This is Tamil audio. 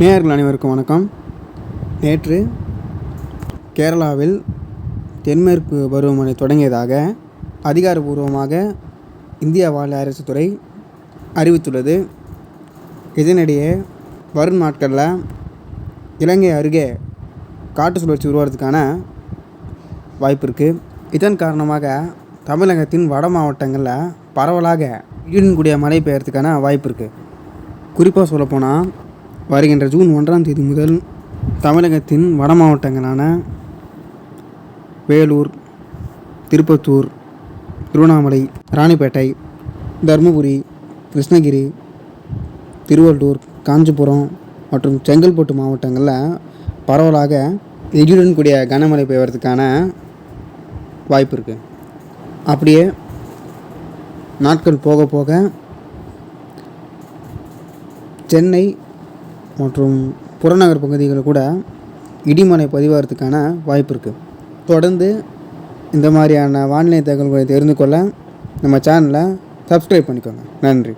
நேயர்கள் அனைவருக்கும் வணக்கம். நேற்று கேரளாவில் தென்மேற்கு பருவமழை தொடங்கியதாக அதிகாரப்பூர்வமாக இந்திய வானிலை அரசுத்துறை அறிவித்துள்ளது. இதனிடையே வரும் நாட்களில் இலங்கை அருகே காற்று சுழற்சி உருவாகிறதுக்கான வாய்ப்பு இருக்குது இதன் காரணமாக தமிழகத்தின் வட மாவட்டங்களில் பரவலாக இடியுடன் கூடிய மழை பெய்யறதுக்கான வாய்ப்பு இருக்குது குறிப்பாக சொல்லப்போனால் வருகின்ற ஜூன் ஒன்றாம் தேதி முதல் தமிழகத்தின் வட மாவட்டங்களான வேலூர் திருப்பத்தூர் திருவண்ணாமலை ராணிப்பேட்டை தருமபுரி கிருஷ்ணகிரி திருவள்ளூர் காஞ்சிபுரம் மற்றும் செங்கல்பட்டு மாவட்டங்களில் பரவலாக இடியுடன் கூடிய கனமழை பெய்வதற்கான வாய்ப்பு இருக்குது அப்படியே நாட்கள் போக போக சென்னை மற்றும் புறநகர் பகுதிகளில் கூட இடிமலை பதிவாகிறதுக்கான வாய்ப்பு இருக்குது தொடர்ந்து இந்த மாதிரியான வானிலை தகவல்களை தெரிந்து கொள்ள நம்ம சேனலை சப்ஸ்கிரைப் பண்ணிக்கோங்க. நன்றி.